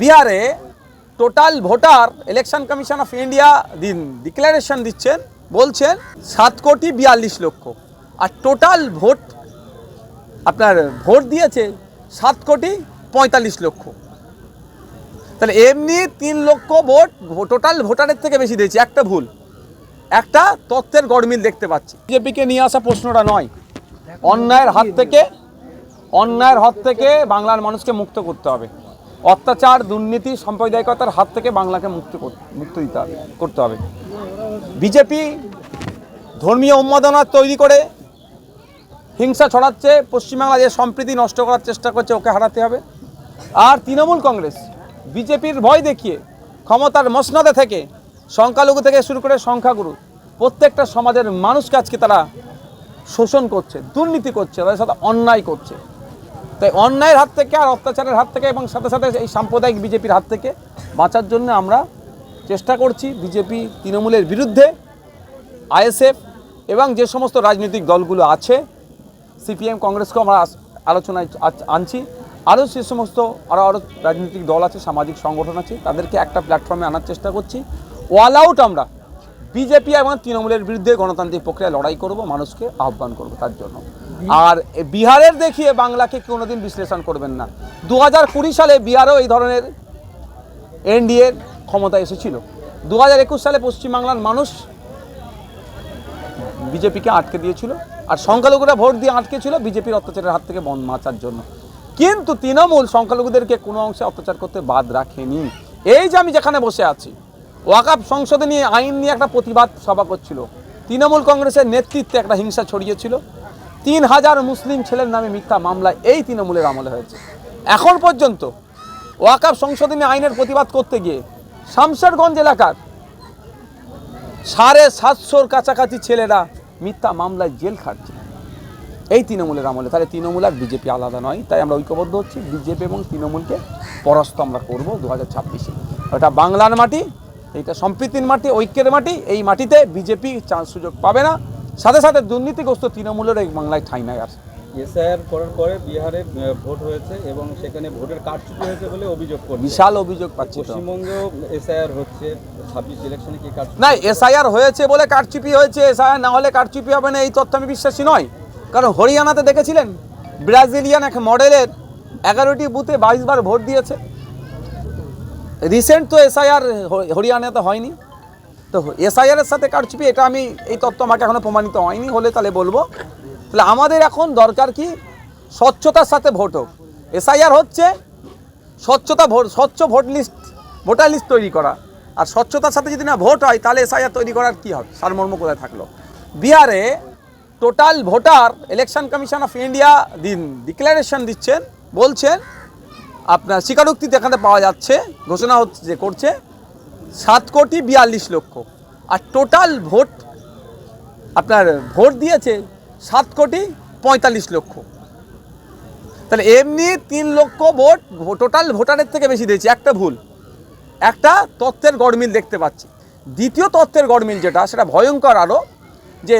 বিহারে total voter election commission of India দিন, declaration দিচ্ছেন, বলছেন সাত কোটি বিয়াল্লিশ লক্ষ। আর টোটাল ভোট, আপনার ভোট দিয়েছে সাত কোটি পঁয়তাল্লিশ লক্ষ। তাহলে এমনি তিন লক্ষ ভোট টোটাল ভোটারের থেকে বেশি দিয়েছে, একটা ভুল। একটা তথ্যের গড়মিল দেখতে পাচ্ছি। বিজেপিকে নিয়ে আসা প্রশ্নটা নয়। অন্যায়ের হাত থেকে, অন্যায়ের হাত থেকে বাংলার মানুষকে মুক্ত করতে হবে। অত্যাচার, দুর্নীতি, সাম্প্রদায়িকতার হাত থেকে বাংলাকে মুক্ত মুক্ত দিতে হবে, করতে হবে। বিজেপি ধর্মীয় উন্মাদনা তৈরি করে হিংসা ছড়াচ্ছে, পশ্চিমবাংলা যে সম্প্রীতি নষ্ট করার চেষ্টা করছে ওকে হারাতে হবে। আর তৃণমূল কংগ্রেস বিজেপির ভয় দেখিয়ে ক্ষমতার মসনদে থেকে সংখ্যালঘু থেকে শুরু করে সংখ্যাগুরু প্রত্যেকটা সমাজের মানুষকে আজকে তারা শোষণ করছে, দুর্নীতি করছে, তাদের সাথে অন্যায় করছে। তাই অন্যায়ের হাত থেকে আর অত্যাচারের হাত থেকে এবং সাথে সাথে এই সাম্প্রদায়িক বিজেপির হাত থেকে বাঁচার জন্য আমরা চেষ্টা করছি বিজেপি তৃণমূলের বিরুদ্ধে, আইএসএফ এবং যে সমস্ত রাজনৈতিক দলগুলো আছে, সিপিএম, কংগ্রেসকেও আমরা আলোচনায় আনছি। আরও সে সমস্ত, আরও আরও রাজনৈতিক দল আছে, সামাজিক সংগঠন আছে, তাদেরকে একটা প্ল্যাটফর্মে আনার চেষ্টা করছি। অল আউট আমরা। বিজেপি এবং তৃণমূলের বিরুদ্ধে গণতান্ত্রিক প্রক্রিয়া লড়াই করব, মানুষকে আহ্বান করব তার জন্য। আর বিহারের দেখিয়ে বাংলাকে কোনোদিন বিশ্লেষণ করবেন না। দু হাজার কুড়ি সালে বিহারেও এই ধরনের এনডিএর ক্ষমতা এসেছিল। দু হাজার একুশ সালে পশ্চিমবাংলার মানুষ বিজেপিকে আটকে দিয়েছিল আর সংখ্যালঘুরা ভোট দিয়ে আটকে ছিল বিজেপির অত্যাচারের হাত থেকে বন মাচার জন্য। কিন্তু তৃণমূল সংখ্যালঘুদেরকে কোনো অংশে অত্যাচার করতে বাদ রাখেনি। এই যে আমি যেখানে বসে আছি ওয়াকাপ সংসদে নিয়ে আইন নিয়ে একটা প্রতিবাদ সভা করছিল। তৃণমূল কংগ্রেসের নেতৃত্বে একটা হিংসা ছড়িয়েছিল তিন হাজার মুসলিম ছেলের নামে মিথ্যা মামলা এই তৃণমূলের আমলে হয়েছে। এখন পর্যন্ত ওয়াকাপ সংশোধনী আইনের প্রতিবাদ করতে গিয়ে শামশেরগঞ্জ এলাকার সাড়ে সাতশোর কাছাকাছি ছেলেরা মিথ্যা মামলায় জেল খাটছে। এই তৃণমূলের আমলে। তাহলে তৃণমূল আর বিজেপি আলাদা নয়, তাই আমরা ঐক্যবদ্ধ হচ্ছি। বিজেপি এবং তৃণমূলকে পরাস্ত আমরা করব দু হাজার ছাব্বিশে। ওটা বাংলার মাটি এইটা সম্প্রীতির মাটি ঐক্যের মাটি এই মাটিতে বিজেপি চান্স সুযোগ পাবে না। সাথে সাথে দুর্নীতিগ্রস্ত তৃণমূলের এই বাংলায় ঠাঁই নাই আর। এসআইআর করার পরে বিহারে ভোট হয়েছে এবং সেখানে ভোটের কারচুপি হয়েছে বলে অভিযোগ করছে। বিশাল অভিযোগ পাচ্ছি পশ্চিমবঙ্গেও এসআইআর হচ্ছে ছাব্বিশ ইলেকশনে কি কারচুপি না এসআইআর হয়েছে বলে কারচুপি হয়েছে এসআইআর না হলে কারচুপি হবে না এই তথ্য আমি বিশ্বাসী নয় কারণ হরিয়ানাতে দেখেছিলেন ব্রাজিলিয়ান এক মডেলের এগারোটি বুথে বাইশ বার ভোট দিয়েছে। রিসেন্ট তো এসআইআর হরিয়ানাতে হয়নি। তো এসআইআরের সাথে কারচুপি, এটা আমি এই তথ্য আমাকে এখনও প্রমাণিত হয়নি, হলে তাহলে বলব। তাহলে আমাদের এখন দরকার কি? স্বচ্ছতার সাথে ভোট হোক। এসআইআর হচ্ছে স্বচ্ছতা ভোট, স্বচ্ছ ভোট লিস্ট, ভোটার লিস্ট তৈরি করা। আর স্বচ্ছতার সাথে যদি না ভোট হয়, তাহলে এসআইআর তৈরি করার কী হবে? সারমর্ম কোথায় থাকল? বিহারে total voter election commission of India দিন ডিক্লারেশন দিচ্ছেন, বলছেন আপনার স্বীকারোক্তি এখানে পাওয়া যাচ্ছে, ঘোষণা হচ্ছে করছে সাত কোটি বিয়াল্লিশ লক্ষ। আর টোটাল ভোট আপনার ভোট দিয়েছে সাত কোটি পঁয়তাল্লিশ লক্ষ। তাহলে এমনি তিন লক্ষ ভোট টোটাল ভোটারের থেকে বেশি দিয়েছে, একটা ভুল। একটা তথ্যের গড়মিল দেখতে পাচ্ছি। দ্বিতীয় তথ্যের গড়মিল যেটা, সেটা ভয়ঙ্কর আরও যে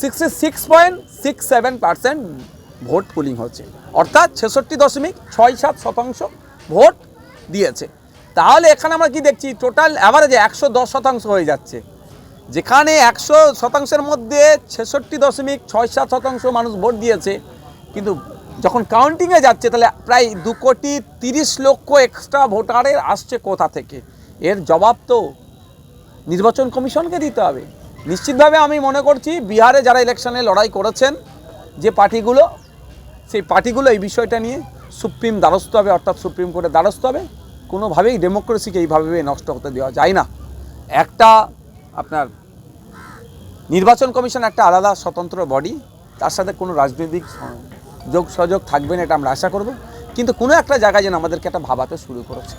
sixty six point six seven percent vote polling হচ্ছে। অর্থাৎ ছেষট্টি দশমিক ছয় সাত শতাংশ ভোট দিয়েছে। তাহলে এখানে আমরা কি দেখছি? টোটাল অ্যাভারেজে একশো দশ শতাংশ হয়ে যাচ্ছে। যেখানে একশো শতাংশের মধ্যে ছেষট্টি দশমিক ছয় সাত শতাংশ মানুষ ভোট দিয়েছে। কিন্তু যখন কাউন্টিংয়ে যাচ্ছে, তাহলে প্রায় দু কোটি তিরিশ লক্ষ এক্সট্রা ভোটারের আসছে কোথা থেকে? এর জবাব তো নির্বাচন কমিশনকে দিতে হবে। নিশ্চিতভাবে আমি মনে করছি, বিহারে যারা ইলেকশনে লড়াই করেছেন, যে পার্টিগুলো সেই পার্টিগুলো এই বিষয়টা নিয়ে সুপ্রিম দ্বারস্থ হবে, অর্থাৎ সুপ্রিম কোর্টে দ্বারস্থ হবে। কোনোভাবেই ডেমোক্রেসিকে এইভাবে নষ্ট হতে দেওয়া যায় না। একটা আপনার নির্বাচন কমিশন একটা আলাদা স্বতন্ত্র বডি তার সাথে কোনো রাজনৈতিক যোগ সহযোগ থাকবে না এটা আমরা আশা করব। কিন্তু কোনো একটা জায়গায় যেন আমাদেরকে একটা ভাবাতে শুরু করেছে।